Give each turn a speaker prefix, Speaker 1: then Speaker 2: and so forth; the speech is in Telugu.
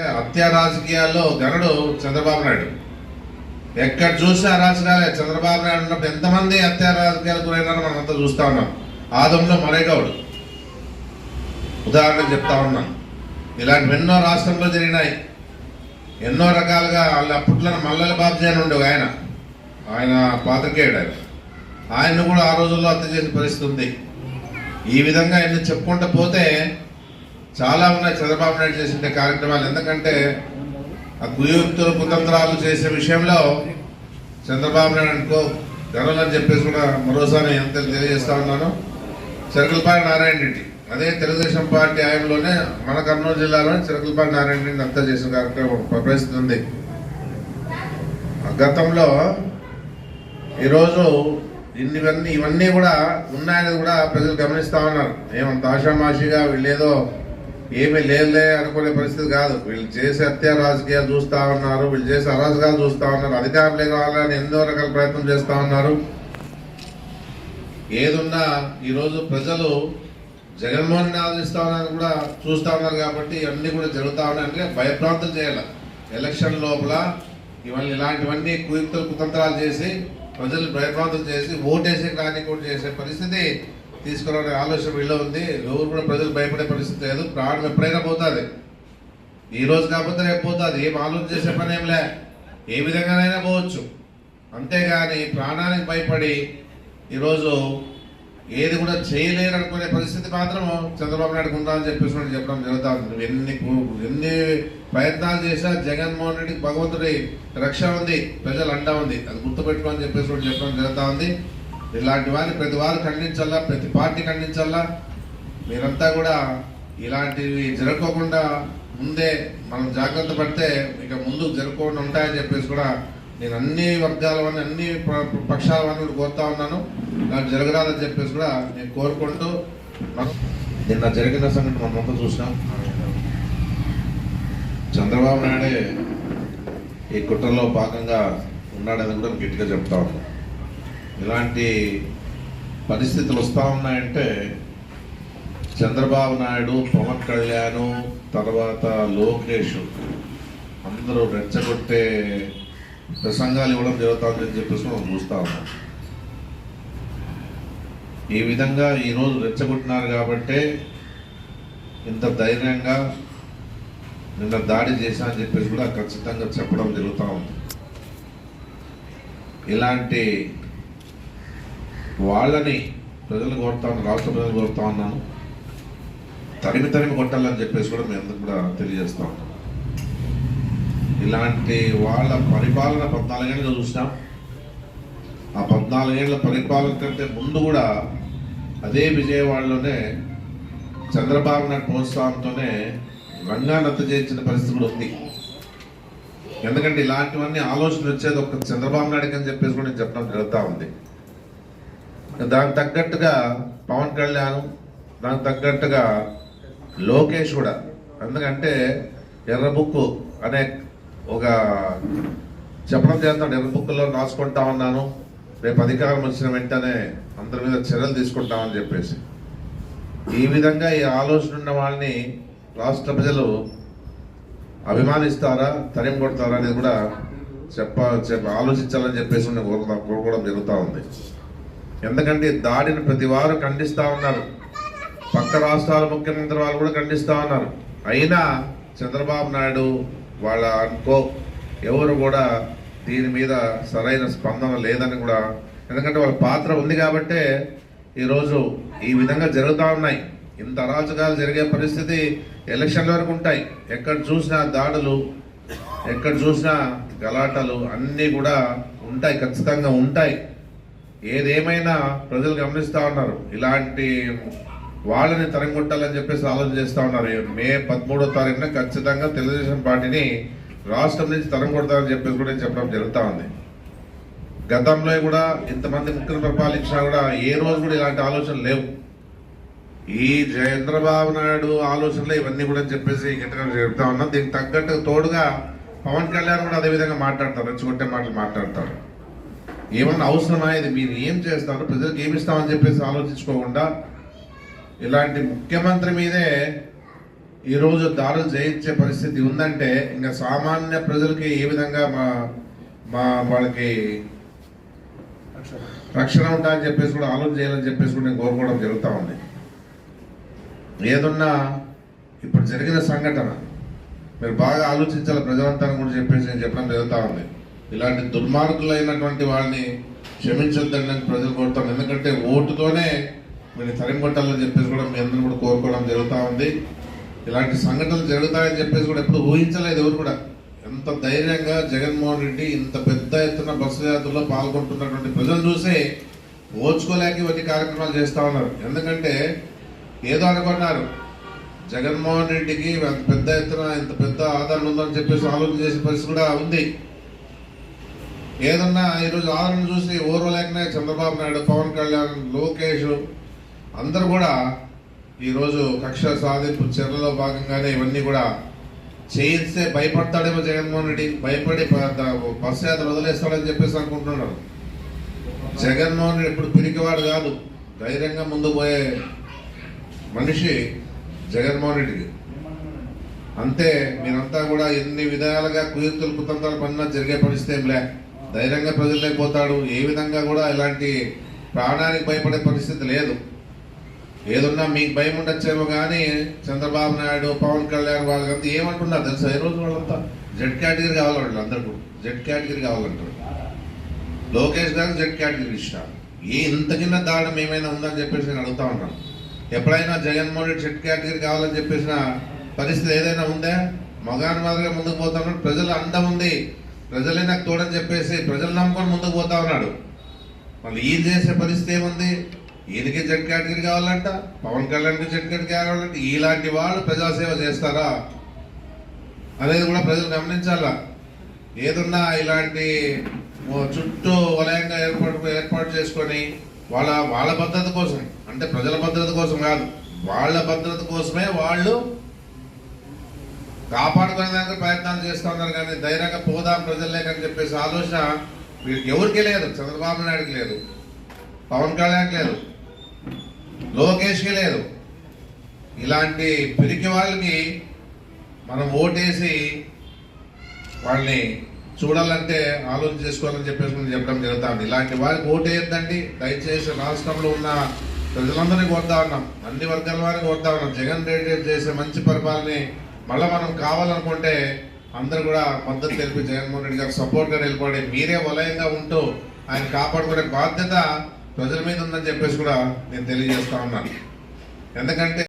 Speaker 1: హత్యా రాజకీయాల్లో గనుడు చంద్రబాబు నాయుడు. ఎక్కడ చూసినా రాజకీయాలే. చంద్రబాబు నాయుడు ఉన్నప్పుడు ఎంతమంది హత్యా రాజకీయాలు గురైనారో మనం అంతా చూస్తా ఉన్నాం. ఆదంలో మరేగౌడు ఉదాహరణ చెప్తా ఉన్నాం. ఇలాంటివి ఎన్నో రాష్ట్రంలో జరిగినాయి. ఎన్నో రకాలుగా వాళ్ళ అప్పట్లో మల్లెల బాబుజీ అని ఉండేవి ఆయన. ఆయన పాత్రికేయుడు ఆయన. ఆయన్ను కూడా ఆ రోజుల్లో హత్య చేసిన పరిస్థితి ఉంది. ఈ విధంగా ఎన్ని చెప్పుకుంటూ పోతే చాలా ఉన్నాయి. చంద్రబాబు నాయుడు చేసిన కార్యక్రమాలు. ఎందుకంటే ఆ కుయుక్తులు కుతంత్రాలు చేసే విషయంలో చంద్రబాబు నాయుడు అనుకో గర్వం అని చెప్పేసి కూడా మరోసారి ఎంత తెలియజేస్తా ఉన్నాను. చిరకలపాటి నారాయణ రెడ్డి. అదే తెలుగుదేశం పార్టీ హయాంలోనే మన కర్నూలు జిల్లాలోనే చిరకలపాటి నారాయణ రెడ్డిని అంతా చేసిన కార్యక్రమం ప్రవేశిస్తుంది. ఉంది గతంలో ఈరోజు ఇన్నివన్నీ ఇవన్నీ కూడా ఉన్నాయని కూడా ప్రజలు గమనిస్తా ఉన్నారు. ఏమంత ఆషామాషిగా వీళ్ళేదో ఏమీ లేదులే అనుకునే పరిస్థితి కాదు. వీళ్ళు చేసే హత్య రాజకీయాలు చూస్తా ఉన్నారు వీళ్ళు చేసే అరాజకాలు చూస్తా ఉన్నారు అధికారులే కావాలని ఎన్నో రకాల ప్రయత్నం చేస్తా ఉన్నారు. ఏదున్నా ఈరోజు ప్రజలు జగన్మోహన్ రెడ్డి ఆదరిస్తా ఉన్నారని కూడా చూస్తా ఉన్నారు కాబట్టి ఇవన్నీ కూడా జరుగుతా ఉన్నాయంటే భయప్రాంతం చేయాలి. ఎలక్షన్ లోపల ఇవన్నీ ఇలాంటివన్నీ కుయుక్తులు కుతంత్రాలు చేసి ప్రజలు భయప్రాంతం చేసి ఓటేసే కానీ కూడా చేసే పరిస్థితి తీసుకురావడే ఆలోచన వీళ్ళు ఉంది. ఎవరు కూడా ప్రజలు భయపడే పరిస్థితి లేదు. ప్రాణం ఎప్పుడైనా పోతుంది. ఈ రోజు కాకపోతే రేపు పోతుంది. ఏం ఆలోచన చేసే పని ఏం లే. ఏ విధంగానైనా పోవచ్చు. అంతేగాని ప్రాణానికి భయపడి ఈరోజు ఏది కూడా చేయలేరు అనుకునే పరిస్థితి మాత్రం చంద్రబాబు నాయుడు ఉందా అని చెప్పేసి చెప్పడం జరుగుతుంది. ఎన్ని ఎన్ని ప్రయత్నాలు చేసినా జగన్మోహన్ రెడ్డికి భగవంతుడి రక్ష ఉంది. ప్రజలు అండా ఉంది. అది గుర్తుపెట్టుకోని చెప్పేసి చెప్పడం జరుగుతూ ఉంది ఇలాంటి వారిని ప్రతి వారు ఖండించాలా ప్రతి పార్టీ ఖండించాలా మీరంతా కూడా ఇలాంటివి జరగకుండా ముందే మనం జాగ్రత్త పడితే ఇక ముందుకు జరగకుండా ఉంటాయని చెప్పేసి కూడా నేను అన్ని వర్గాల వారిని అన్ని ప- పక్షాల వారిని కూడా కోరుతా ఉన్నాను. నాకు జరగరాదని చెప్పేసి కూడా నేను కోరుకుంటూ నిన్న జరిగిన సంఘటన మనమంతా చూసినాం. చంద్రబాబు నాయుడే ఈ కుట్రలో భాగంగా ఉన్నాడని కూడా గట్టిగా చెప్తా ఉన్నాను ఇలాంటి పరిస్థితులు వస్తూ ఉన్నాయంటే చంద్రబాబు నాయుడు పవన్ కళ్యాణ్ తర్వాత లోకేష్ అందరూ రెచ్చగొట్టే ప్రసంగాలు ఇవ్వడం జరుగుతుందని చెప్పేసి మనం చూస్తూ ఉన్నాం. ఈ విధంగా ఈరోజు రెచ్చగొట్టినారు కాబట్టే ఇంత ధైర్యంగా నిన్న దాడి చేశా అని చెప్పేసి కూడా ఖచ్చితంగా చెప్పడం జరుగుతూ ఉంది. ఇలాంటి వాళ్ళని ప్రజలు కోరుతా ఉన్నాను రాష్ట్ర ప్రజలు కోరుతా ఉన్నాను. తరిమి తరిమి కొట్టాలని చెప్పేసి కూడా మేము అందరికి కూడా తెలియజేస్తా ఉన్నాం ఇలాంటి వాళ్ళ పరిపాలన పద్నాలుగేళ్ళు చూసినాం. ఆ పద్నాలుగేళ్ళ పరిపాలన కంటే ముందు కూడా అదే విజయవాడలోనే చంద్రబాబు నాయుడు ప్రోత్సాహంతోనే రంగానత్త చేయించిన పరిస్థితి కూడా ఉంది. ఎందుకంటే ఇలాంటివన్నీ ఆలోచన వచ్చేది ఒక చంద్రబాబు నాయుడు అని చెప్పేసి కూడా నేను చెప్పడం జరుగుతూ ఉంది. దానికి తగ్గట్టుగా పవన్ కళ్యాణ్ దానికి తగ్గట్టుగా లోకేష్ కూడా. ఎందుకంటే ఎర్ర అనే ఒక చెప్పడం చేస్తాడు. ఎర్ర బుక్లో రాసుకుంటా ఉన్నాను. రేపు అధికారం వచ్చిన వెంటనే అందరి మీద చర్యలు తీసుకుంటామని చెప్పేసి. ఈ విధంగా ఈ ఆలోచన ఉన్న వాళ్ళని రాష్ట్ర ప్రజలు అభిమానిస్తారా తరిమి కొడతారా అనేది కూడా చెప్ప చెప్ప ఆలోచించాలని చెప్పేసి నేను కోరుకోవడం జరుగుతూ ఉంది. ఎందుకంటే దాడిని ప్రతి వారు ఖండిస్తూ ఉన్నారు. పక్క రాష్ట్రాల ముఖ్యమంత్రి వాళ్ళు కూడా ఖండిస్తూ ఉన్నారు. అయినా చంద్రబాబు నాయుడు వాళ్ళ అనుకో ఎవరు కూడా దీని మీద సరైన స్పందన లేదని కూడా ఎందుకంటే వాళ్ళ పాత్ర ఉంది కాబట్టే ఈరోజు ఈ విధంగా జరుగుతూ ఉన్నాయి. ఇంత అరాచకాలు జరిగే పరిస్థితి ఎలక్షన్ల వరకు ఉంటాయి. ఎక్కడ చూసినా దాడులు ఎక్కడ చూసినా గలాటలు అన్నీ కూడా ఉంటాయి ఖచ్చితంగా ఉంటాయి. ఏదేమైనా ప్రజలు గమనిస్తూ ఉన్నారు. ఇలాంటి వాళ్ళని తరంగొట్టాలని చెప్పేసి ఆలోచన చేస్తూ ఉన్నారు. మే పదమూడో తారీఖున ఖచ్చితంగా తెలుగుదేశం పార్టీని రాష్ట్రం నుంచి తరంగొడతారని చెప్పేసి కూడా చెప్పడం జరుగుతూ ఉంది. గతంలో కూడా ఇంతమంది ముఖ్యులు పరిపాలించినా కూడా ఏ రోజు కూడా ఇలాంటి ఆలోచనలు లేవు. ఈ చంద్రబాబు నాయుడు ఆలోచనలు ఇవన్నీ కూడా చెప్పేసి గట్టిగా చెప్తా ఉన్నాం. దీనికి తగ్గట్టు తోడుగా పవన్ కళ్యాణ్ కూడా అదే విధంగా మాట్లాడతారు. రెచ్చగొట్టే మాటలు మాట్లాడతారు. ఏమన్నా అవసరమా? ఇది మీరు ఏం చేస్తారు? ప్రజలకు ఏమి ఇస్తామని చెప్పేసి ఆలోచించుకోకుండా ఇలాంటి ముఖ్యమంత్రి మీదే ఈరోజు దారులు జయించే పరిస్థితి ఉందంటే ఇంకా సామాన్య ప్రజలకి ఏ విధంగా మా మా వాళ్ళకి రక్షణ ఉంటాయని చెప్పేసి కూడా ఆలోచన చేయాలని చెప్పేసి కూడా నేను కోరుకోవడం జరుగుతూ ఉంది. ఏదున్నా ఇప్పుడు జరిగిన సంఘటన మీరు బాగా ఆలోచించాలి ప్రజలంతా కూడా చెప్పేసి నేను చెప్పడం జరుగుతూ ఉంది. ఇలాంటి దుర్మార్గులైనటువంటి వాళ్ళని క్షమించొద్దని అని ప్రజలు కోరుతాను ఎందుకంటే ఓటుతోనే మీరు తరిమి చెప్పేసి కూడా మీ అందరూ కూడా కోరుకోవడం జరుగుతూ ఉంది. ఇలాంటి సంఘటనలు జరుగుతాయని చెప్పేసి కూడా ఎప్పుడు ఊహించలేదు ఎవరు కూడా. ఎంత ధైర్యంగా జగన్మోహన్ రెడ్డి ఇంత పెద్ద ఎత్తున బస్సు యాత్రలో పాల్గొంటున్నటువంటి ప్రజలు చూసి ఓచుకోలేక ఇవన్నీ కార్యక్రమాలు చేస్తూ ఉన్నారు. ఎందుకంటే ఏదో అనుకున్నారు జగన్మోహన్ రెడ్డికి అంత పెద్ద ఎత్తున ఇంత పెద్ద ఆదరణ ఉందని చెప్పేసి ఆలోచన చేసే పరిస్థితి కూడా ఉంది. ఏదన్నా ఈరోజు ఆదరణ చూసి ఓర్వలేకనే చంద్రబాబు నాయుడు పవన్ కళ్యాణ్ లోకేష్ అందరూ కూడా ఈరోజు కక్ష సాధింపు చర్యలో భాగంగానే ఇవన్నీ కూడా చేయిస్తే భయపడతాడేమో జగన్మోహన్ రెడ్డి. భయపడి బస్ బస్సు యాత్ర వదిలేస్తాడని చెప్పేసి అనుకుంటున్నాడు. జగన్మోహన్ రెడ్డి ఇప్పుడు పిరికివాడు కాదు. ధైర్యంగా ముందు పోయే మనిషి జగన్మోహన్ రెడ్డికి అంతే మీరంతా కూడా ఎన్ని విధాలుగా కుయుక్తులు కుతంత్రాలు పనినా జరిగే పరిస్థితి ఏం లే. ధైర్యంగా ప్రజల్లోకి పోతాడు ఏ విధంగా కూడా ఇలాంటి ప్రాణానికి భయపడే పరిస్థితి లేదు. ఏదున్నా మీకు భయం ఉండొచ్చేమో కానీ చంద్రబాబు నాయుడు పవన్ కళ్యాణ్ వాళ్ళకంతా ఏమంటున్నారు తెలుసా? ఈ రోజు వాళ్ళంతా? జెడ్ కేటగిరీ కావాలి వాళ్ళు అందరూ. జెడ్ కేటగిరీ కావాలంటారు. లోకేష్ గారు జెడ్ కేటగిరీ ఇష్టం ఏ ఇంతకిన్న కింద దాడం ఏమైనా ఉందని చెప్పేసి నేను అడుగుతా ఉంటాను ఎప్పుడైనా జగన్మోహన్ రెడ్డి జెడ్ కేటగిరీ కావాలని చెప్పేసిన పరిస్థితి ఏదైనా ఉందా? మగాన్ మాదిరిగా ముందుకు పోతా ప్రజలు ప్రజల ఉంది. ప్రజలే నాకు తోడని చెప్పేసి ప్రజలు నమ్ముకొని ముందుకు పోతా ఉన్నాడు. మళ్ళీ ఈయన చేసే పరిస్థితి ఏముంది? ఈయనకి జడ్ కేటగిరీ కావాలంట పవన్ కళ్యాణ్కి జడ్ కేటగిరీ కావాలంటే ఇలాంటి వాళ్ళు ప్రజాసేవ చేస్తారా? అనేది కూడా ప్రజలు గమనించాలా? ఏదున్నా ఇలాంటి చుట్టూ వలయంగా ఏర్పాటు ఏర్పాటు చేసుకొని వాళ్ళ వాళ్ళ భద్రత కోసం అంటే ప్రజల భద్రత కోసం కాదు వాళ్ళ భద్రత కోసమే వాళ్ళు కాపాడుకునేదానికి ప్రయత్నాలు చేస్తూ ఉన్నారు కానీ ధైర్యంగా పోదాం ప్రజల్లేకని చెప్పేసి ఆలోచన వీళ్ళకి ఎవరికి లేదు. చంద్రబాబు నాయుడుకి లేదు. పవన్ కళ్యాణ్కి లేదు. లోకేష్కి లేదు. ఇలాంటి పిరికి వాళ్ళకి మనం ఓటేసి వాళ్ళని చూడాలంటే ఆలోచన చేసుకోవాలని చెప్పేసి మనం చెప్పడం జరుగుతుంది. ఇలాంటి వారికి ఓటు వేయద్దండి. దయచేసి రాష్ట్రంలో ఉన్న ప్రజలందరినీ కోరుతా ఉన్నాం. అన్ని వర్గాల వారికి కోరుతా ఉన్నాం. జగన్ రెడ్డి చేసే మంచి పరిపాలన మళ్ళీ మనం కావాలనుకుంటే అందరు కూడా మద్దతు తెలిపి జగన్మోహన్ రెడ్డి గారు సపోర్ట్గా నిలబడి మీరే వలయంగా ఉంటూ ఆయన కాపాడుకునే బాధ్యత ప్రజల మీద ఉందని చెప్పేసి కూడా నేను తెలియజేస్తా ఉన్నాను. ఎందుకంటే